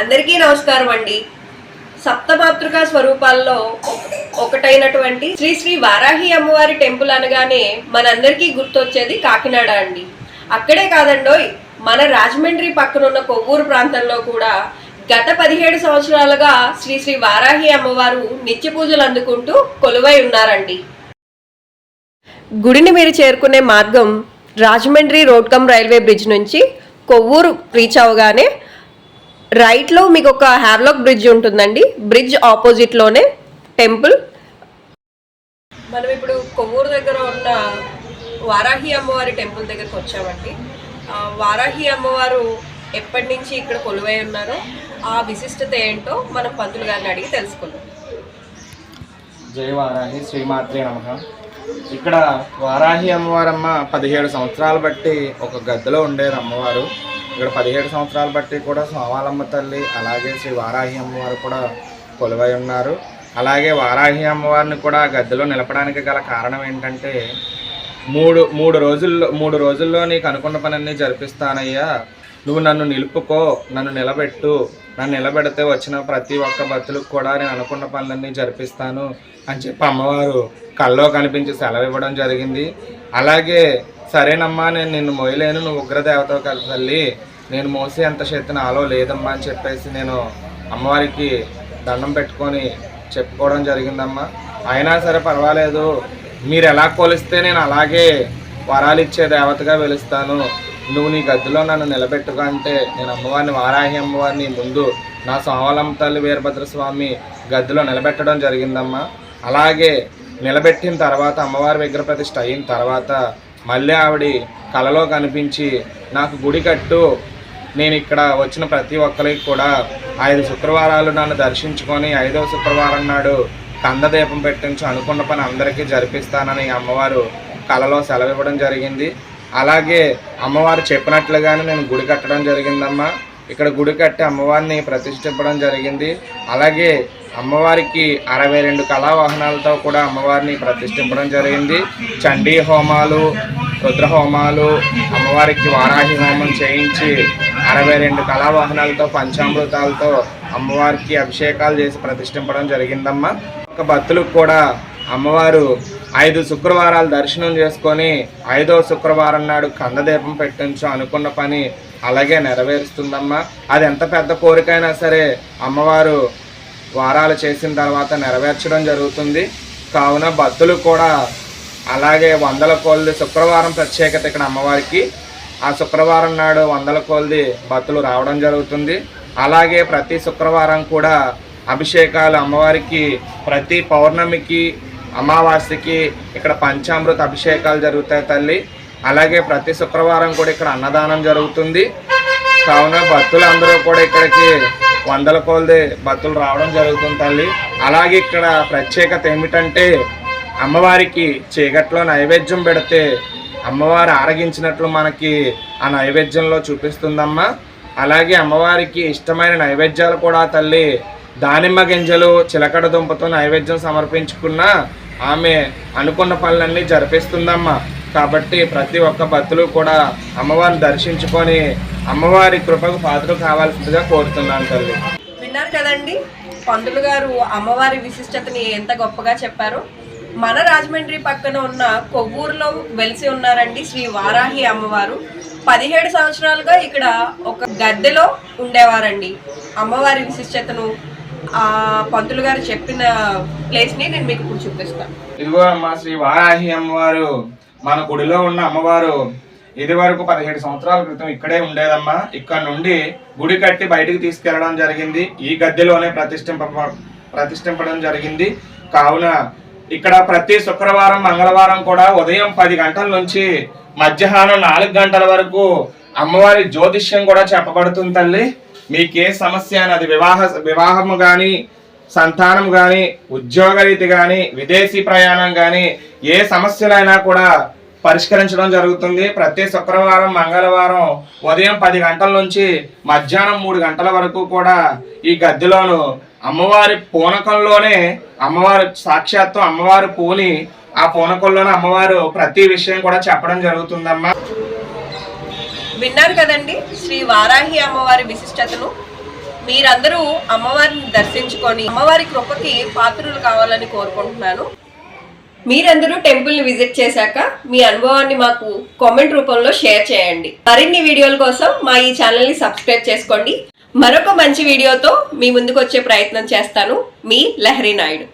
అందరికీ నమస్కారం అండి. సప్తమాతృకా స్వరూపాల్లో ఒకటైనటువంటి శ్రీ శ్రీ వారాహి అమ్మవారి టెంపుల్ అనగానే మనందరికీ గుర్తొచ్చేది కాకినాడ అండి. అక్కడే కాదండోయ్ మన రాజమండ్రి పక్కనున్న కొవ్వూరు ప్రాంతంలో కూడా గత పదిహేడు సంవత్సరాలుగా శ్రీ శ్రీ వారాహి అమ్మవారు నిత్య పూజలు అందుకుంటూ కొలువై ఉన్నారండి. గుడిని మీరు చేరుకునే మార్గం రాజమండ్రి రోడ్కమ్ రైల్వే బ్రిడ్జ్ నుంచి కొవ్వూరు రీచ్ అవగానే రైట్లో మీకు ఒక హ్యావ్లాక్ బ్రిడ్జ్ ఉంటుందండి. బ్రిడ్జ్ ఆపోజిట్లోనే టెంపుల్ మనం ఇప్పుడు కొవ్వూరు దగ్గర ఉన్న వారాహి అమ్మవారి టెంపుల్ దగ్గరకు వచ్చామండి. ఆ, వారాహి అమ్మవారు ఎప్పటి నుంచి ఇక్కడ కొలువై ఉన్నారో ఆ విశిష్టత ఏంటో మనం పంతులు గారిని అడిగి తెలుసుకుందాం. జై వారాహి శ్రీమాత్రే నమ. ఇక్కడ వారాహి అమ్మవారమ్మ పదిహేడు సంవత్సరాలు బట్టి ఒక గద్దెలో ఉండేది అమ్మవారు. ఇక్కడ పదిహేడు సంవత్సరాలు బట్టి కూడా సోమాలమ్మ తల్లి అలాగే శ్రీ వారాహి అమ్మవారు కూడా కొలువై ఉన్నారు. అలాగే వారాహి అమ్మవారిని కూడా గద్దెలో నిలపడానికి గల కారణం ఏంటంటే మూడు మూడు రోజుల్లో మూడు రోజుల్లో నీకు అనుకున్న పనన్నీ జరిపిస్తానయ్యా. నువ్వు నన్ను నిలుపుకో నన్ను నిలబెట్టు. నన్ను నిలబెడితే వచ్చిన ప్రతి ఒక్క భక్తులకు కూడా నేను అనుకున్న పనులన్నీ జరిపిస్తాను అని చెప్పి అమ్మవారు కల్లో కనిపించి సెలవు ఇవ్వడం జరిగింది. అలాగే సరేనమ్మా నేను నిన్ను మొయ్యలేను నువ్వు ఉగ్రదేవతవు కదా తల్లి. నేను మోసే అంత శక్తి నాలో లేదమ్మా అని చెప్పేసి నేను అమ్మవారికి దండం పెట్టుకొని చెప్పుకోవడం జరిగిందమ్మా. అయినా సరే పర్వాలేదు. మీరు ఎలా కొలిస్తే నేను అలాగే వరాలు ఇచ్చే దేవతగా వెలుస్తాను. నువ్వు నీ గదిలో నన్ను నిలబెట్టుగా అంటే నేను అమ్మవారిని వారాహి అమ్మవారిని ముందు నా సోమలం తల్లి వీరభద్ర స్వామి గదిలో నిలబెట్టడం జరిగిందమ్మా. అలాగే నిలబెట్టిన తర్వాత అమ్మవారి విగ్రహ ప్రతిష్ట అయిన తర్వాత మళ్ళీ ఆవిడ కలలో కనిపించి నాకు గుడి కట్టు నేను ఇక్కడ వచ్చిన ప్రతి ఒక్కరికి కూడా ఐదు శుక్రవారాలు నన్ను దర్శించుకొని ఐదవ శుక్రవారం నాడు కందదీపం పెట్టించు అనుకున్న పని అందరికీ జరిపిస్తానని అమ్మవారు కలలో సెలవు ఇవ్వడం జరిగింది. అలాగే అమ్మవారు చెప్పినట్లుగానే నేను గుడి కట్టడం జరిగిందమ్మా. ఇక్కడ గుడి కట్టి అమ్మవారిని ప్రతిష్ఠించడం జరిగింది. అలాగే అమ్మవారికి అరవై రెండు కళావాహనాలతో కూడా అమ్మవారిని ప్రతిష్ఠింపడం జరిగింది. చండీ హోమాలు రుద్ర హోమాలు అమ్మవారికి వారాహి హోమం చేయించి అరవై రెండు కళావాహనాలతో పంచామృతాలతో అమ్మవారికి అభిషేకాలు చేసి ప్రతిష్ఠింపడం జరిగిందమ్మా. ఒక భక్తులకు కూడా అమ్మవారు ఐదు శుక్రవారాలు దర్శనం చేసుకొని ఐదో శుక్రవారం నాడు కందదీపం పెట్టించు అనుకున్న పని అలాగే నెరవేరుస్తుందమ్మా. అది ఎంత పెద్ద కోరికైనా సరే అమ్మవారు వారాలు చేసిన తర్వాత నెరవేర్చడం జరుగుతుంది. కావున భక్తులు కూడా అలాగే వందల కొలది శుక్రవారం ప్రత్యేకత ఇక్కడ అమ్మవారికి. ఆ శుక్రవారం నాడు వందల కొలది భక్తులు రావడం జరుగుతుంది. అలాగే ప్రతి శుక్రవారం కూడా అభిషేకాలు అమ్మవారికి ప్రతి పౌర్ణమికి అమావాస్యకి ఇక్కడ పంచామృత అభిషేకాలు జరుగుతాయి తల్లి. అలాగే ప్రతి శుక్రవారం కూడా ఇక్కడ అన్నదానం జరుగుతుంది. కావున భక్తులందరూ కూడా ఇక్కడికి వందల కొలది భక్తులు రావడం జరుగుతుంది తల్లి. అలాగే ఇక్కడ ప్రత్యేకత ఏమిటంటే అమ్మవారికి చీకట్లో నైవేద్యం పెడితే అమ్మవారు ఆరగించినట్లు మనకి ఆ నైవేద్యంలో చూపిస్తుందమ్మా. అలాగే అమ్మవారికి ఇష్టమైన నైవేద్యాలు కూడా తల్లి దానిమ్మ గింజలు చిలకడ దుంపతో నైవేద్యం సమర్పించుకున్న ఆమె అనుకున్న పనులన్నీ జరిపిస్తుందమ్మా. కాబట్టి ప్రతి ఒక్క భక్తులు కూడా అమ్మవారిని దర్శించుకొని అమ్మవారి కృపకు పాత్ర కావాల్సిందిగా కోరుతున్నాను తల్లి. విన్నారు కదండి పంతులు గారు అమ్మవారి విశిష్టతని ఎంత గొప్పగా చెప్పారు. మన రాజమండ్రి పక్కన ఉన్న కొవ్వూరులో వెలిసి ఉన్నారండి శ్రీ వారాహి అమ్మవారు. పదిహేడు సంవత్సరాలుగా ఇక్కడ ఒక గద్దెలో ఉండేవారండి. అమ్మవారి విశిష్టతను ఆ పంతులు గారు చెప్పిన ప్లేస్ని నేను మీకు ఇప్పుడు చూపిస్తాను. ఇదిగో అమ్మ శ్రీ వారాహి అమ్మవారు. మన గుడిలో ఉన్న అమ్మవారు ఇది వరకు పదిహేడు సంవత్సరాల క్రితం ఇక్కడే ఉండేదమ్మా. ఇక్కడ నుండి గుడి కట్టి బయటకు తీసుకెళ్ళడం జరిగింది. ఈ గద్దెలోనే ప్రతిష్ఠింప ప్రతిష్ఠింపడం జరిగింది. కావున ఇక్కడ ప్రతి శుక్రవారం మంగళవారం కూడా ఉదయం పది గంటల నుంచి మధ్యాహ్నం నాలుగు గంటల వరకు అమ్మవారి జ్యోతిష్యం కూడా చెప్పబడుతుంది తల్లి. మీకే సమస్య అని అది వివాహ వివాహము కానీ సంతానం కానీ ఉద్యోగరీతి కానీ విదేశీ ప్రయాణం కానీ ఏ సమస్యలైనా కూడా పరిష్కరించడం జరుగుతుంది. ప్రతి శుక్రవారం మంగళవారం ఉదయం పది గంటల నుంచి మధ్యాహ్నం మూడు గంటల వరకు కూడా ఈ గద్దెలోను అమ్మవారి పూనకంలోనే అమ్మవారు సాక్షాత్తు అమ్మవారు పూని ఆ పూనకంలోనే అమ్మవారు ప్రతి విషయం కూడా చెప్పడం జరుగుతుందమ్మా. మీరందరూ అమ్మవారిని దర్శించుకొని అమ్మవారి కృపకి పాత్రులు కావాలని కోరుకుంటున్నాను. మీరందరూ టెంపుల్ని విజిట్ చేశాక మీ అనుభవాన్ని మాకు కామెంట్ రూపంలో షేర్ చేయండి. మరిన్ని వీడియోల కోసం మా ఈ ఛానల్ని సబ్స్క్రైబ్ చేసుకోండి. మరొక మంచి వీడియోతో మీ ముందుకు వచ్చే ప్రయత్నం చేస్తాను. మీ లహరి నాయుడు.